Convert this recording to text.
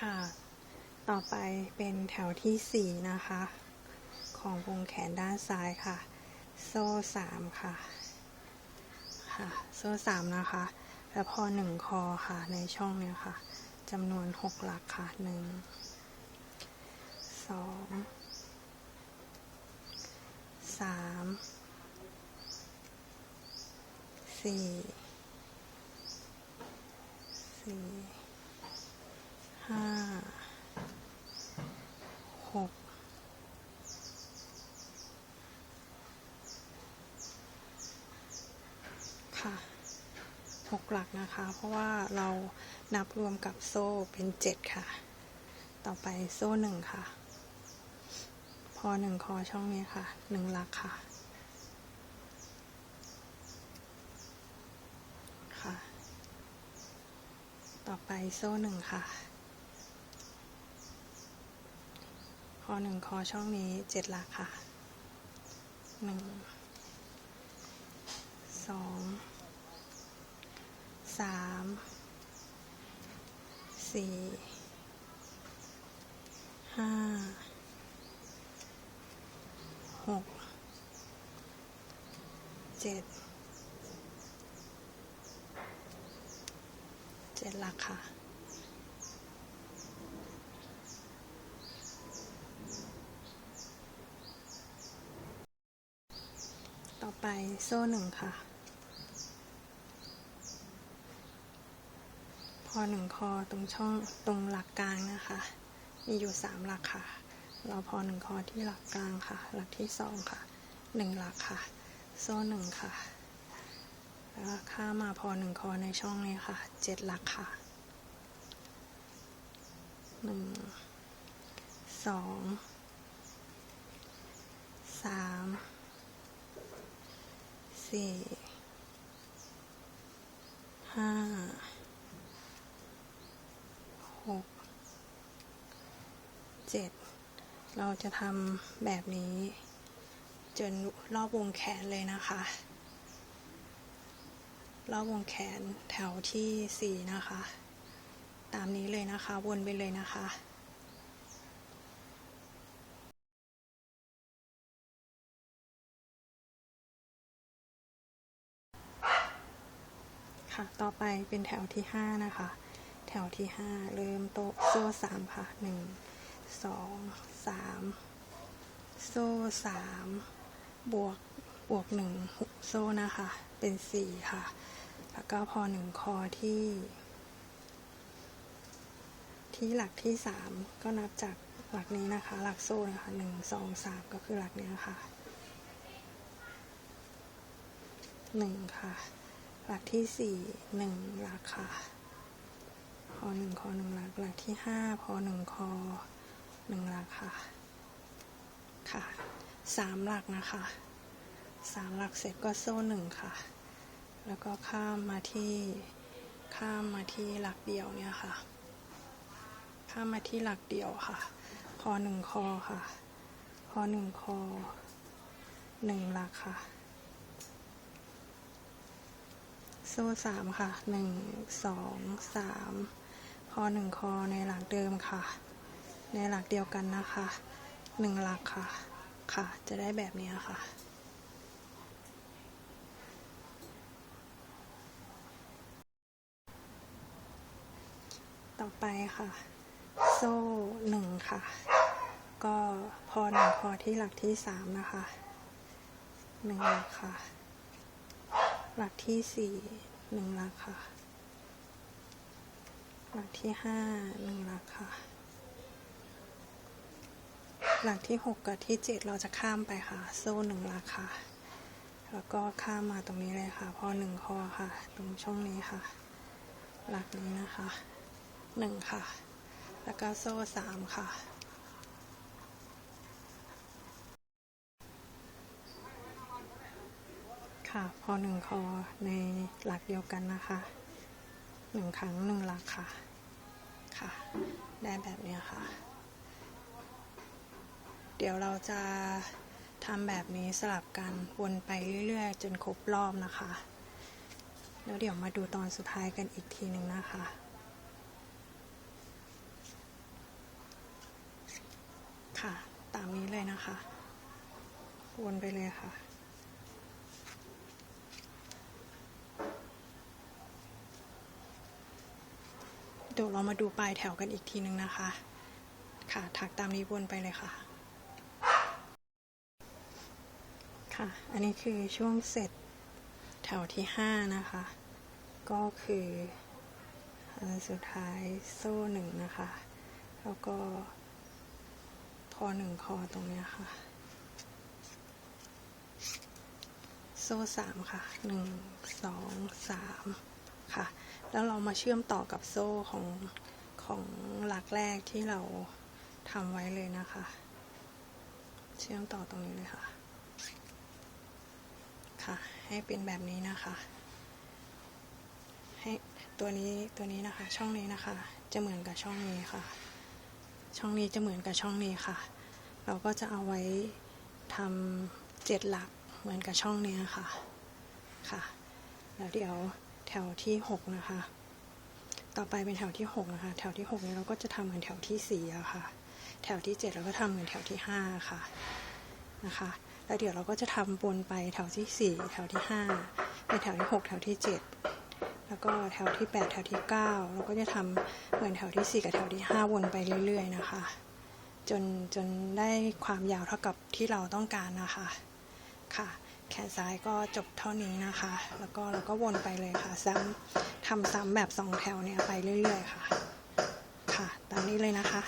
ค่ะ ต่อไปเป็นแถวที่สี่นะคะ ของวงแขนด้านซ้ายค่ะ โซ่สามค่ะ ค่ะ โซ่สามนะคะ แล้วพอหนึ่งคอค่ะ ในช่องเนี้ยค่ะจำนวนหกหลักค่ะหนึ่งสองสามสี่สี่ ห้าหกค่ะหกหลักนะคะ เพราะว่าเรานับรวมกับโซ่เป็นเจ็ดค่ะ ต่อไปโซ่หนึ่งค่ะ พอหนึ่งคอช่องนี้ค่ะหนึ่งหลักค่ะค่ะ ต่อไปโซ่หนึ่งค่ะ พ อหนึ่งคอช่องนี้เจ็ดหลักค่ะหนึ่งสองสามสี่ห้าหกเจ็ดเจ็ดหลักค่ะ ไปโซ่หนึ่งค่ะ พอหนึ่งคอตรงช่องตรงหลักกลางนะคะ มีอยู่สามหลักค่ะ เราพอหนึ่งคอที่หลักกลางค่ะ หลักที่สองค่ะหนึ่งหลักค่ะ โซ่หนึ่งค่ะ แล้วข้ามาพอหนึ่งคอในช่องนี้ค่ะเจ็ดหลักค่ะหนึ่งสองสาม สี่ห้าหกเจ็ดเราจะทำแบบนี้จนรอบวงแขนเลยนะคะ รอบวงแขนแถวที่สี่นะคะ ตามนี้เลยนะคะ วนไปเลยนะคะ ค่ะ ต่อไปเป็นแถวที่ห้านะคะ แถวที่ห้าเริ่มโต๊ะโซ่สามค่ะหนึ่งสองสามโซ่สามบวกบวกหนึ่งโซ่นะคะ เป็นสี่ค่ะ แล้วก็พอหนึ่งคอที่ ที่หลักที่สามก็นับจากหลักนี้นะคะ หลักโซ่นะคะหนึ่งสองสามก็คือหลักนี้ค่ะหนึ่งค่ะ หลักที่สี่หนึ่งหลักค่ะพอหนึ่งคอหนึ่งหลักหลักที่ห้าพอหนึ่งคอหนึ่งหลักค่ะ ค่ะสามหลักนะคะสามหลักเสร็จก็โซ่หนึ่งค่ะ แล้วก็ข้ามมาที่ข้ามมาที่หลักเดียวเนี่ยค่ะ ข้ามมาที่หลักเดียวค่ะพอหนึ่งคอค่ะพอหนึ่งคอหนึ่งหลักค่ะ โซ่สามค่ะหนึ่งสองสามพอหนึ่งคอในหลักเดิมค่ะ ในหลักเดียวกันนะคะหนึ่งหลักค่ะ ค่ะ จะได้แบบนี้ค่ะต่อไปค่ะ โซ่หนึ่งค่ะ ก็พอหนึ่งคอที่หลักที่สามนะคะหนึ่งหลักค่ะ หลักที่สี่หนึ่งหลักค่ะ หลักที่ห้าหนึ่งหลักค่ะ หลักที่หกกับที่เจ็ดเราจะข้ามไปค่ะ โซ่หนึ่งหลักค่ะ แล้วก็ข้ามมาตรงนี้เลยค่ะ พอหนึ่งคอค่ะ ตรงช่องนี้ค่ะ หลักนี้นะคะหนึ่งค่ะ แล้วก็โซ่สามค่ะ ค่ะ พอหนึ่งคอในหลักเดียวกันนะคะหนึ่งครั้งหนึ่งหลักค่ะ ค่ะ ได้แบบนี้ค่ะ เดี๋ยวเราจะทำแบบนี้สลับกันวนไปเรื่อยๆ จนครบรอบนะคะ แล้วเดี๋ยวมาดูตอนสุดท้ายกันอีกทีหนึ่งนะคะค่ะ ตามนี้เลยนะคะ วนไปเลยค่ะ ดี๋ยวเรามาดูปลายแถวกันอีกทีนึงนะคะ ค่ะถักตามนี้วนไปเลยค่ะ ค่ะ อันนี้คือช่วงเสร็จแถวที่ห้านะคะ ก็คืออันสุดท้ายโซ่หนึ่งนะคะ แล้วก็พอหนึ่งคอตรงนี้ค่ะ โซ่สามค่ะหนึ่งสองสาม ค่ะ แล้วเรามาเชื่อมต่อกับโซ่ของของหลักแรกที่เราทำไว้เลยนะคะ เชื่อมต่อตรงนี้เลยค่ะ ค่ะ ให้เป็นแบบนี้นะคะ ให้ตัวนี้ตัวนี้นะคะ ช่องนี้นะคะ จะเหมือนกับช่องนี้ค่ะ ช่องนี้จะเหมือนกับช่องนี้ค่ะ เราก็จะเอาไว้ทำเจ็ดหลักเหมือนกับช่องนี้ค่ะ ค่ะ แล้วเดี๋ยว แถวที่หกนะคะ ต่อไปเป็นแถวที่หกนะคะ แถวที่หกนี้เราก็จะทำเหมือนแถวที่สี่อะค่ะ แถวที่เจ็ดเราก็ทำเหมือนแถวที่ห้าค่ะ นะคะ แล้วเดี๋ยวเราก็จะทำวนไปแถวที่สี่แถวที่ห้าเป็นแถวที่หกแถวที่เจ็ดแล้วก็แถวที่ 8 แถวที่ 9 เราก็จะทำเหมือนแถวที่ 4 กับแถวที่ 5 วนไปเรื่อย ๆ นะคะ จนจนได้ความยาวเท่ากับที่เราต้องการนะคะ ค่ะ แขนซ้ายก็จบเท่านี้นะคะ แล้วก็เราก็วนไปเลยค่ะ ซ้ำทำซ้ำแบบสองแถวเนี่ยไปเรื่อยๆค่ะ ค่ะ ตามนี้เลยนะคะ